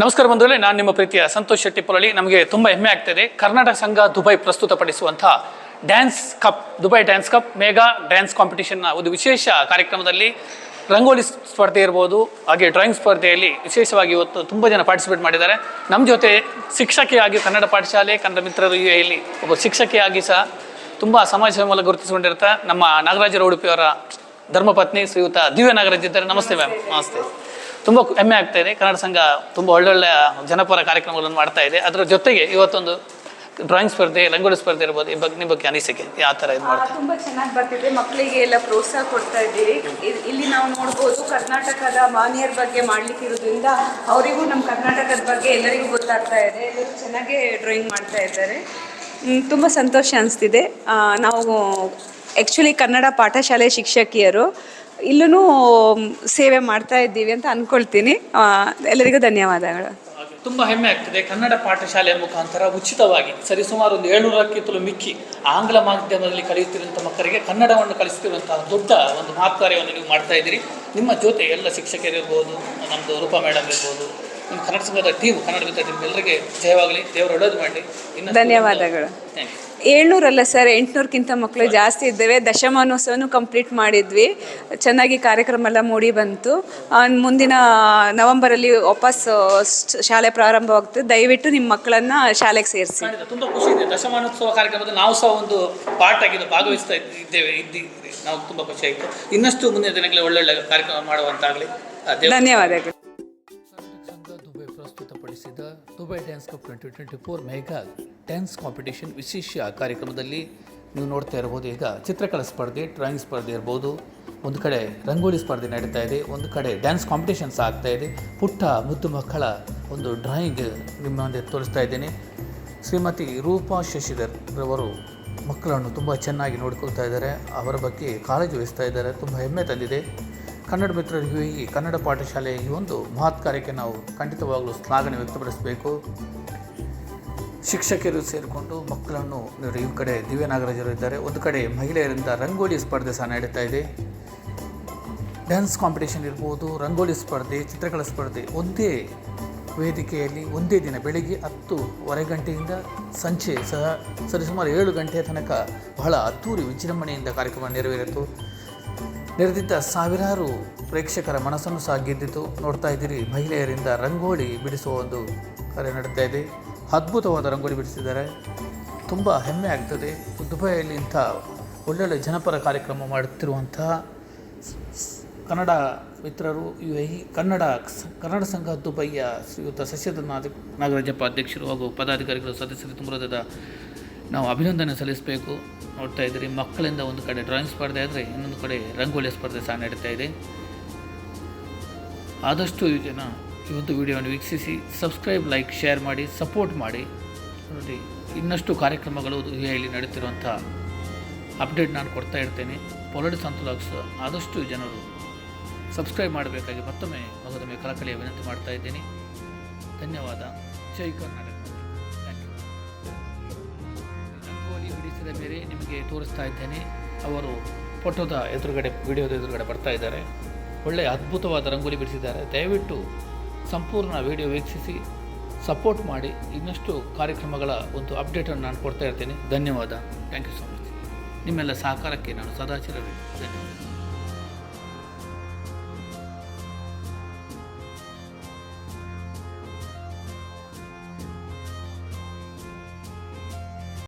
ನಮಸ್ಕಾರ ಬಂಧುಗಳೇ, ನಾನು ನಿಮ್ಮ ಪ್ರೀತಿಯ ಸಂತೋಷ್ ಶೆಟ್ಟಿ ಪೊರಳಿ ನಮಗೆ ತುಂಬ ಹೆಮ್ಮೆ ಆಗ್ತಿದೆ. Karnataka Sangha Dubai ಪ್ರಸ್ತುತಪಡಿಸುವಂಥ dance cup, Dubai dance cup mega dance ಕಾಂಪಿಟೇಷನ್ನ ಒಂದು ವಿಶೇಷ ಕಾರ್ಯಕ್ರಮದಲ್ಲಿ ರಂಗೋಲಿ ಸ್ಪರ್ಧೆ ಇರ್ಬೋದು, ಹಾಗೆ ಡ್ರಾಯಿಂಗ್ ಸ್ಪರ್ಧೆಯಲ್ಲಿ ವಿಶೇಷವಾಗಿ ಇವತ್ತು ತುಂಬ ಜನ ಪಾರ್ಟಿಸಿಪೇಟ್ ಮಾಡಿದ್ದಾರೆ. ನಮ್ಮ ಜೊತೆ ಶಿಕ್ಷಕಿಯಾಗಿ ಕನ್ನಡ ಪಾಠಶಾಲೆ, ಕನ್ನಡ ಮಿತ್ರರು ಇಲ್ಲಿ ಒಬ್ಬ ಶಿಕ್ಷಕಿಯಾಗಿ ಸಹ ತುಂಬ ಸಮಾಜ ಮೂಲಕ ಗುರುತಿಸಿಕೊಂಡಿರ್ತಾ ನಮ್ಮ ನಾಗರಾಜರ ಉಡುಪಿಯವರ ಧರ್ಮಪತ್ನಿ ಶ್ರೀಯುತ ದಿವ್ಯ ನಾಗರಾಜ್ ಇದ್ದಾರೆ. ನಮಸ್ತೆ ಮ್ಯಾಮ್. ನಮಸ್ತೆ. ತುಂಬ ಹೆಮ್ಮೆ ಆಗ್ತಾ ಇದೆ. ಕನ್ನಡ ಸಂಘ ತುಂಬ ಒಳ್ಳೊಳ್ಳೆಯ ಜನಪರ ಕಾರ್ಯಕ್ರಮಗಳನ್ನು ಮಾಡ್ತಾ ಇದೆ. ಅದರ ಜೊತೆಗೆ ಇವತ್ತೊಂದು ಡ್ರಾಯಿಂಗ್ ಸ್ಪರ್ಧೆ ರಂಗೋಲಿ ಸ್ಪರ್ಧೆ ಇರ್ಬೋದು ಈ ಬಗ್ಗೆ ನಿಮ್ಮ ಬಗ್ಗೆ ಅನಿಸಿಕೆ ಯಾವ ಥರ ಇದು ಮಾಡ್ತಾರೆ? ತುಂಬ ಚೆನ್ನಾಗಿ ಬರ್ತಿದೆ. ಮಕ್ಕಳಿಗೆ ಎಲ್ಲ ಪ್ರೋತ್ಸಾಹ ಕೊಡ್ತಾ ಇದ್ದೀವಿ ಇ- ಇಲ್ಲಿ ನಾವು ನೋಡ್ಬೋದು ಕರ್ನಾಟಕದ ಮಾನ್ಯರ ಬಗ್ಗೆ ಮಾಡ್ಲಿಕ್ಕೆ ಇರೋದ್ರಿಂದ ಅವರಿಗೂ ನಮ್ಮ ಕರ್ನಾಟಕದ ಬಗ್ಗೆ ಎಲ್ಲರಿಗೂ ಗೊತ್ತಾಗ್ತಾ ಇದೆ. ಎಲ್ಲರೂ ಚೆನ್ನಾಗೇ ಡ್ರಾಯಿಂಗ್ ಮಾಡ್ತಾ ಇದ್ದಾರೆ. ತುಂಬ ಸಂತೋಷ ಅನಿಸ್ತಿದೆ. ನಾವು ಆ್ಯಕ್ಚುಲಿ ಕನ್ನಡ ಪಾಠಶಾಲೆ ಶಿಕ್ಷಕಿಯರು ಇಲ್ಲೂ ಸೇವೆ ಮಾಡ್ತಾ ಇದ್ದೀವಿ ಅಂತ ಅಂದ್ಕೊಳ್ತೀನಿ ಎಲ್ಲರಿಗೂ ಧನ್ಯವಾದಗಳು. ತುಂಬ ಹೆಮ್ಮೆ ಆಗ್ತದೆ. ಕನ್ನಡ ಪಾಠಶಾಲೆಯ ಮುಖಾಂತರ ಉಚಿತವಾಗಿ ಸರಿಸುಮಾರು ಒಂದು ಏಳ್ನೂರಕ್ಕಿಂತಲೂ ಮಿಕ್ಕಿ ಆಂಗ್ಲ ಮಾಧ್ಯಮದಲ್ಲಿ ಕಲಿಯುತ್ತಿರುವಂಥ ಮಕ್ಕಳಿಗೆ ಕನ್ನಡವನ್ನು ಕಲಿಸುತ್ತಿರುವಂತಹ ದೊಡ್ಡ ಒಂದು ಮಹತ್ಕಾರ್ಯವನ್ನು ನೀವು ಮಾಡ್ತಾ ಇದ್ದೀರಿ. ನಿಮ್ಮ ಜೊತೆ ಎಲ್ಲ ಶಿಕ್ಷಕರಿರ್ಬೋದು ನಮ್ಮದು ರೂಪಾ ಮೇಡಮ್ ಇರ್ಬೋದು ನಿಮ್ಮ ಕನ್ನಡ ಸಂಘದ ಟೀಮ್ ಕನ್ನಡ ಮಿತ್ರ ಟೀಮ್ ಎಲ್ಲರಿಗೆ ಜಯವಾಗಲಿ. ದೇವರು ಒಳ್ಳೇದು ಮಾಡಿ ಇನ್ನು ಧನ್ಯವಾದಗಳು. ಥ್ಯಾಂಕ್ ಯು ಏಳ್ನೂರಲ್ಲ ಸರ್ ಎಂಟುನೂರಕ್ಕಿಂತ ಮಕ್ಕಳು ಜಾಸ್ತಿ ಇದ್ದೇವೆ. ದಶಮಾನೋತ್ಸವನು ಕಂಪ್ಲೀಟ್ ಮಾಡಿದ್ವಿ. ಚೆನ್ನಾಗಿ ಕಾರ್ಯಕ್ರಮ ಎಲ್ಲ ಮೂಡಿ ಬಂತು. ಮುಂದಿನ ನವೆಂಬರಲ್ಲಿ ವಾಪಸ್ ಶಾಲೆ ಪ್ರಾರಂಭವಾಗ್ತದೆ ದಯವಿಟ್ಟು ನಿಮ್ಮ ಮಕ್ಕಳನ್ನ ಶಾಲೆಗೆ ಸೇರಿಸಿ. ತುಂಬ ಖುಷಿ ಇದೆ. ದಶಮಾನೋತ್ಸವ ಕಾರ್ಯಕ್ರಮದಲ್ಲಿ ನಾವು ಸಹ ಒಂದು ಪಾರ್ಟ್ ಆಗಿ ಭಾಗವಹಿಸ್ತಾ ಇದ್ದ- ಇದ್ದೇವೆ ಇದ್ದೀವಿ ನಾವು ತುಂಬ ಖುಷಿ ಆಯಿತು. ಇನ್ನಷ್ಟು ಮುಂದಿನ ದಿನಗಳಲ್ಲಿ ಒಳ್ಳೊಳ್ಳೆ ಕಾರ್ಯಕ್ರಮ ಮಾಡುವಂತಾಗಲಿ. ಧನ್ಯವಾದಗಳು. ಪ್ರಸ್ತುತಪಡಿಸಿದ Dubai dance cup twenty twenty four mega dance competition ವಿಶೇಷ ಕಾರ್ಯಕ್ರಮದಲ್ಲಿ ನೀವು ನೋಡ್ತಾ ಇರ್ಬೋದು. ಈಗ ಚಿತ್ರಕಲಾ ಸ್ಪರ್ಧೆ, ಡ್ರಾಯಿಂಗ್ ಸ್ಪರ್ಧೆ ಇರ್ಬೋದು. ಒಂದು ಕಡೆ ರಂಗೋಲಿ ಸ್ಪರ್ಧೆ ನಡೀತಾ ಇದೆ. ಒಂದು ಕಡೆ ಡ್ಯಾನ್ಸ್ ಕಾಂಪಿಟೇಷನ್ಸ್ ಆಗ್ತಾ ಇದೆ. ಪುಟ್ಟ ಮುದ್ದು ಮಕ್ಕಳ ಒಂದು ಡ್ರಾಯಿಂಗ್ ನಿಮ್ಮ ಮುಂದೆ ತೋರಿಸ್ತಾ ಇದ್ದೇನೆ. ಶ್ರೀಮತಿ ರೂಪಾ ಶಶಿಧರ್ ರವರು ಮಕ್ಕಳನ್ನು ತುಂಬ ಚೆನ್ನಾಗಿ ನೋಡ್ಕೊಳ್ತಾ ಇದ್ದಾರೆ. ಅವರ ಬಗ್ಗೆ ಕಾಳಜಿ ವಹಿಸ್ತಾ ಇದ್ದಾರೆ. ತುಂಬ ಹೆಮ್ಮೆ ತಂದಿದೆ. ಕನ್ನಡ ಮಿತ್ರರಿಗೂ ಈ ಕನ್ನಡ ಪಾಠಶಾಲೆಯ ಈ ಒಂದು ಮಹತ್ ಕಾರ್ಯಕ್ಕೆ ನಾವು ಖಂಡಿತವಾಗಲೂ ಶ್ಲಾಘನೆ ವ್ಯಕ್ತಪಡಿಸಬೇಕು. ಶಿಕ್ಷಕರು ಸೇರಿಕೊಂಡು ಮಕ್ಕಳನ್ನು ಈ ಕಡೆ ದಿವ್ಯ ನಾಗರಾಜರು ಇದ್ದಾರೆ. ಒಂದು ಕಡೆ ಮಹಿಳೆಯರಿಂದ ರಂಗೋಲಿ ಸ್ಪರ್ಧೆ ಸಹ ನಡೀತಾ ಇದೆ. ಡ್ಯಾನ್ಸ್ ಕಾಂಪಿಟೇಷನ್ ಇರ್ಬೋದು, ರಂಗೋಲಿ ಸ್ಪರ್ಧೆ, ಚಿತ್ರಕಲಾ ಸ್ಪರ್ಧೆ ಒಂದೇ ವೇದಿಕೆಯಲ್ಲಿ ಒಂದೇ ದಿನ ಬೆಳಿಗ್ಗೆ ಹತ್ತುವರೆ ಗಂಟೆಯಿಂದ ಸಂಜೆ ಸಹ ಸರಿಸುಮಾರು ಏಳು ಗಂಟೆಯ ತನಕ ಬಹಳ ಅದ್ದೂರಿ ವಿಜೃಂಭಣೆಯಿಂದ ಕಾರ್ಯಕ್ರಮ ನೆರವೇರಿತು. ನೆರೆದಿದ್ದ ಸಾವಿರಾರು ಪ್ರೇಕ್ಷಕರ ಮನಸ್ಸನ್ನು ಸಹ ಗೆದ್ದಿತು. ನೋಡ್ತಾ ಇದ್ದೀರಿ, ಮಹಿಳೆಯರಿಂದ ರಂಗೋಲಿ ಬಿಡಿಸುವ ಒಂದು ಕಾರ್ಯ ನಡೀತಾ ಇದೆ. ಅದ್ಭುತವಾದ ರಂಗೋಲಿ ಬಿಡಿಸಿದ್ದಾರೆ. ತುಂಬ ಹೆಮ್ಮೆ ಆಗ್ತದೆ. ದುಬೈಯಲ್ಲಿ ಇಂಥ ಒಳ್ಳೊಳ್ಳೆ ಜನಪರ ಕಾರ್ಯಕ್ರಮ ಮಾಡುತ್ತಿರುವಂತಹ ಕನ್ನಡ ಮಿತ್ರರು ಈ ಕನ್ನಡ ಕನ್ನಡ ಸಂಘ ದುಬೈಯ ಶ್ರೀಯುತ ಸಸ್ಯದ ನಾಗರಾಜಪ್ಪ ಅಧ್ಯಕ್ಷರು ಹಾಗೂ ಪದಾಧಿಕಾರಿಗಳು ಸದಸ್ಯರು ತುಂಬ ನಾವು ಅಭಿನಂದನೆ ಸಲ್ಲಿಸಬೇಕು. ನೋಡ್ತಾ ಇದ್ದೀರಿ, ಮಕ್ಕಳಿಂದ ಒಂದು ಕಡೆ ಡ್ರಾಯಿಂಗ್ ಸ್ಪರ್ಧೆ ಆದರೆ ಇನ್ನೊಂದು ಕಡೆ ರಂಗೋಲಿ ಸ್ಪರ್ಧೆ ಸಹ ನಡೀತಾ ಇದೆ. ಆದಷ್ಟು ಈಗ ಈ ಒಂದು ವಿಡಿಯೋವನ್ನು ವೀಕ್ಷಿಸಿ ಸಬ್ಸ್ಕ್ರೈಬ್ ಲೈಕ್ ಶೇರ್ ಮಾಡಿ ಸಪೋರ್ಟ್ ಮಾಡಿ. ನೋಡಿ, ಇನ್ನಷ್ಟು ಕಾರ್ಯಕ್ರಮಗಳು ಇಲ್ಲಿ ನಡೀತಿರುವಂಥ ಅಪ್ಡೇಟ್ ನಾನು ಕೊಡ್ತಾ ಇರ್ತೇನೆ. ಪೊಲಡಿ ಸಂತಲಾಗ್ಸ್ ಆದಷ್ಟು ಜನರು ಸಬ್ಸ್ಕ್ರೈಬ್ ಮಾಡಬೇಕಾಗಿ ಮತ್ತೊಮ್ಮೆ ಮಗದೊಮ್ಮೆ ಕಳಕಳಿಯ ವಿನಂತಿ ಮಾಡ್ತಾ ಇದ್ದೀನಿ. ಧನ್ಯವಾದ. ಜೈ ಕರ್ನಾಟಕ. ರಂಗೋಲಿ ಬಿಡಿಸಿದ ಮೇಲೆ ನಿಮಗೆ ತೋರಿಸ್ತಾ ಇದ್ದೇನೆ. ಅವರು ಫೋಟೋದ ಎದುರುಗಡೆ, ವಿಡಿಯೋದ ಎದುರುಗಡೆ ಬರ್ತಾ ಇದ್ದಾರೆ. ಒಳ್ಳೆಯ ಅದ್ಭುತವಾದ ರಂಗೋಲಿ ಬಿಡಿಸಿದ್ದಾರೆ. ದಯವಿಟ್ಟು ಸಂಪೂರ್ಣ ವಿಡಿಯೋ ವೀಕ್ಷಿಸಿ ಸಪೋರ್ಟ್ ಮಾಡಿ ಇನ್ನಷ್ಟು ಕಾರ್ಯಕ್ರಮಗಳ ಒಂದು ಅಪ್ಡೇಟನ್ನು ನಾನು ಕೊಡ್ತಾ ಇರ್ತೀನಿ. ಧನ್ಯವಾದ. ಥ್ಯಾಂಕ್ ಯು ಸೊ ಮಚ್ ನಿಮ್ಮೆಲ್ಲ ಸಹಕಾರಕ್ಕೆ ನಾನು ಸದಾಚಿರಬೇಕು ಧನ್ಯವಾದ.